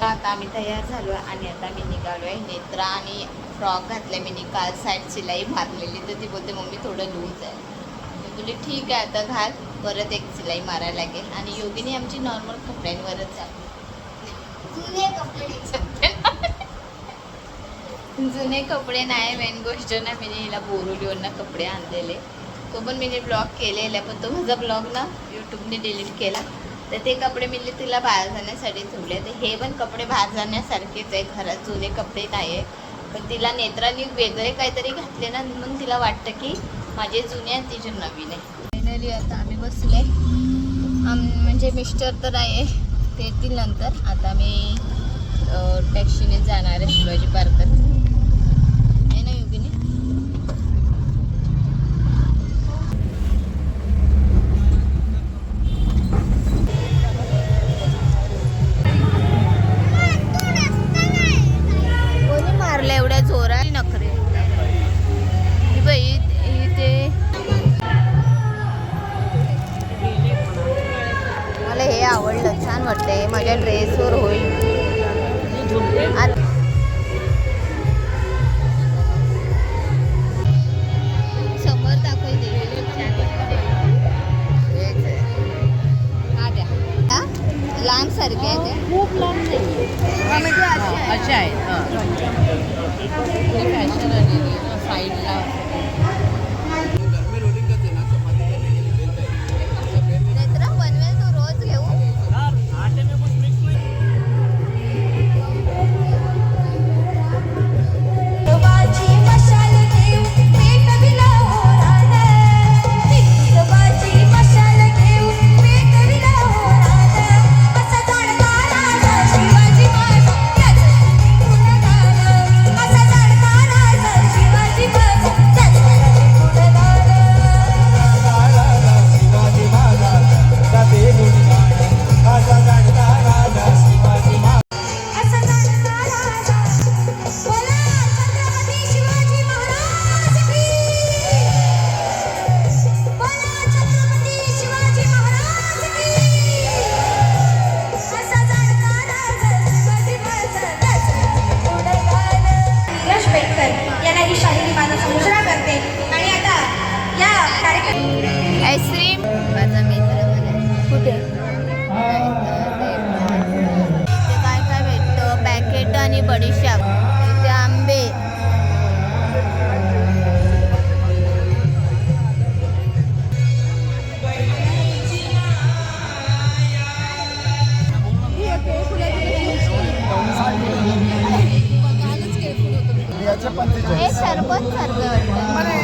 तर आता आम्ही तयार झालो आहे आणि आता मी निघालो आहे. नेत्रा आणि फ्रॉक घातला मी काल साईड शिलाई मारलेली तर ती बोलते मम्मी थोडं लूज आहे. मी बोलली ठीक आहे आता घाल. परत एक शिलाई मारायला लागेल. आणि योगिनी आमची नॉर्मल कपड्यांवरच कपडे जुने कपडे नाही मेन गोष्ट ना मी हिला बोरोलीवरनं कपडे आणलेले. तो पण मी ब्लॉग केलेला पण तो माझा ब्लॉग ना यूट्यूबने डिलीट केला. तर ते कपडे मी तिला बाहेर जाण्यासाठी ठेवले. तर हे पण कपडे बाहेर जाण्यासारखेच आहे. घरात जुने कपडे नाही आहे पण तिला नेत्राने वेगळे काहीतरी घातले ना म्हणून तिला वाटतं की माझे जुने आहे तिचे नवीन आहे. फायनली आता आम्ही बसले आम म्हणजे मिस्टर तर आहे ते येतील नंतर. आता मी टॅक्सीने जाणार आहे शिवाजी पार्कात हे सरबत सारखं वाटतं.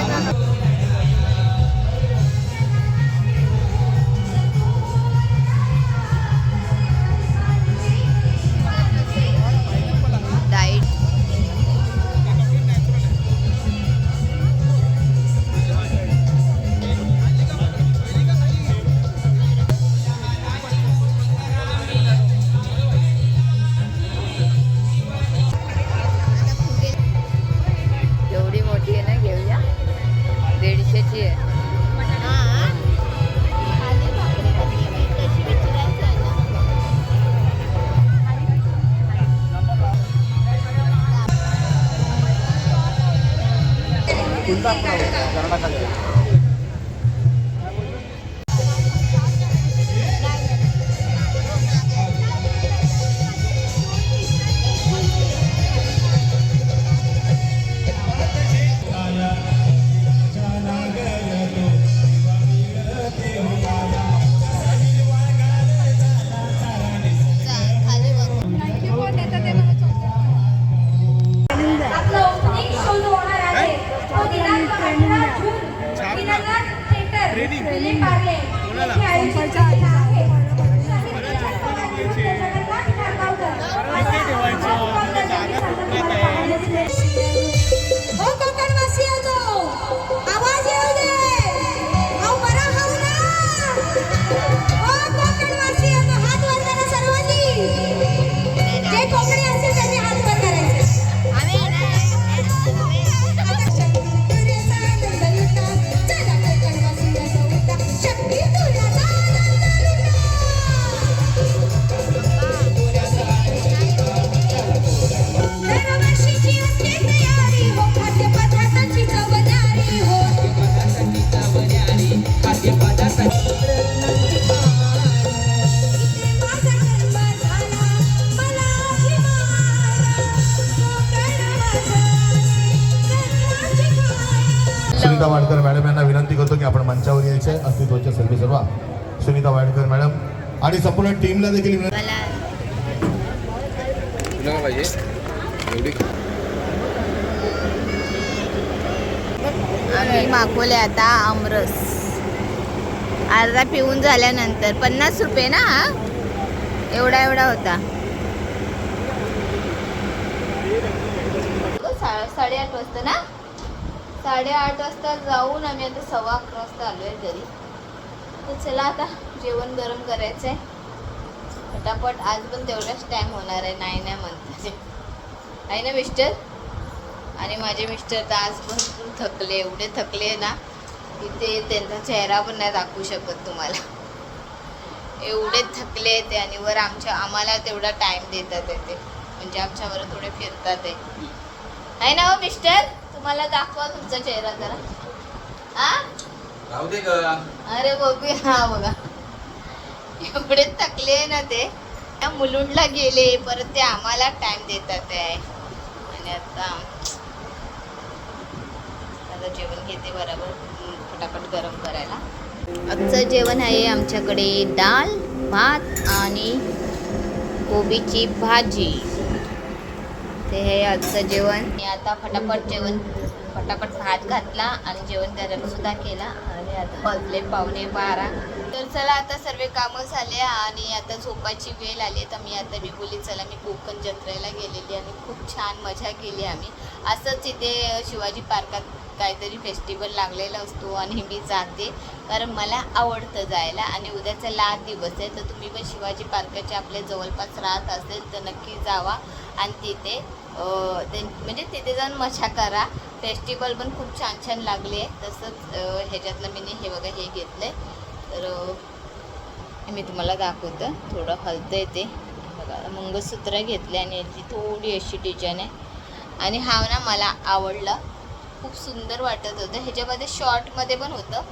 जा, ट्रेनिंग Yeah. आणि संपूर्ण टीमला देखील आम्ही मागवले आता आमरस. अर्धा पिऊन झाल्यानंतर पन्नास रुपये ना हा? एवढा एवढा होता. सा- साडेआठ वाजता ना? साडेआठ वाजता जाऊन आम्ही आता सव्वा अकरा वाजता आलो आहे घरी. तर चला आता जेवण गरम करायचं आहे पटापट आज पण तेवढाच टाईम होणार आहे नाही नाही म्हणते. आहे ना मिस्टर आणि माझे मिस्टर तर आज भरपूर थकले एवढे थकले ना की ते त्यांचा चेहरा पण नाही दाखवू शकत तुम्हाला. एवढे थकले ते आणि वर आमच्या आम्हाला तेवढा टाइम देतात ते. म्हणजे आमच्यावर थोडे फिरतात आहे. आहे ना हो मिस्टर तुम्हाला दाखवा तुमचा चेहरा जरा. हा? राहू दे का अरे बघू. हा बघा. एवढे थकले ना ते. त्या मुलुंडला गेले परत ते आम्हाला टाइम देतात आहे. आणि आता आता जेवण घेते बरोबर फटाफट गरम करायला. आजचं जेवण आहे आमच्याकडे डाळ भात आणि कोबीची भाजी. ते हे आजचं जेवण. मी आता फटाफट जेवण फटाफट भात घातला आणि जेवण गरम सुद्धा केला. आणि आता वाजले पावणे बारा. तर चला आता सर्व कामं झाले आणि आता झोपायची वेळ आली तर मी आता मी बोली चला. मी कोकण जत्रेला गेलेली आणि खूप छान मजा केली आम्ही. असंच इथे शिवाजी पार्कात काहीतरी फेस्टिवल लागलेला असतो आणि मी जाते. कारण मला आवडतं जायला आणि उद्याचा लास्ट दिवस आहे. तर तुम्ही पण शिवाजी पार्काच्या आपल्या जवळपास राहत असेल तर नक्की जावा आणि तिथे म्हणजे तिथे जाऊन मजा करा. फेस्टिवल पण खूप छान छान लागले. तसंच ह्याच्यातलं मी हे बघा हे घेतलं तर मी तुम्हाला दाखवतं. थोडं हलतं येते बघा मंगळसूत्र घेतले आणि याची थोडी अशी डिझाईन आहे. आणि हा ना मला आवडला. खूप सुंदर वाटत होतं. ह्याच्यामध्ये शॉर्टमध्ये पण होतं.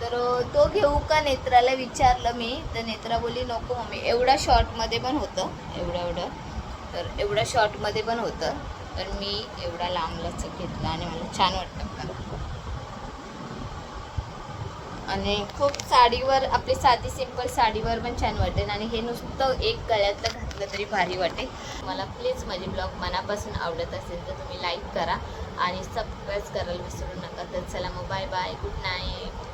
तर तो घेऊ का नेत्राला विचारलं मी. तर नेत्रा बोली नको मम्मी. एवढा शॉर्टमध्ये पण होतं. एवढं एवढं. तर एवढ्या शॉर्टमध्ये पण होतं. तर मी एवढा लांबलाच घेतला आणि मला छान वाटतं आणि खूप साडीवर आपली साधी सिंपल साडीवर पण छान वाटेल. आणि हे नुसतं एक गळ्यातलं घातलं तरी भारी वाटेल. मला प्लीज माझे ब्लॉग मनापासून आवडत असेल तर तुम्ही लाईक करा. आणि सबस्क्राईब करायला विसरू नका. तर चला मग बाय बाय गुड नाईट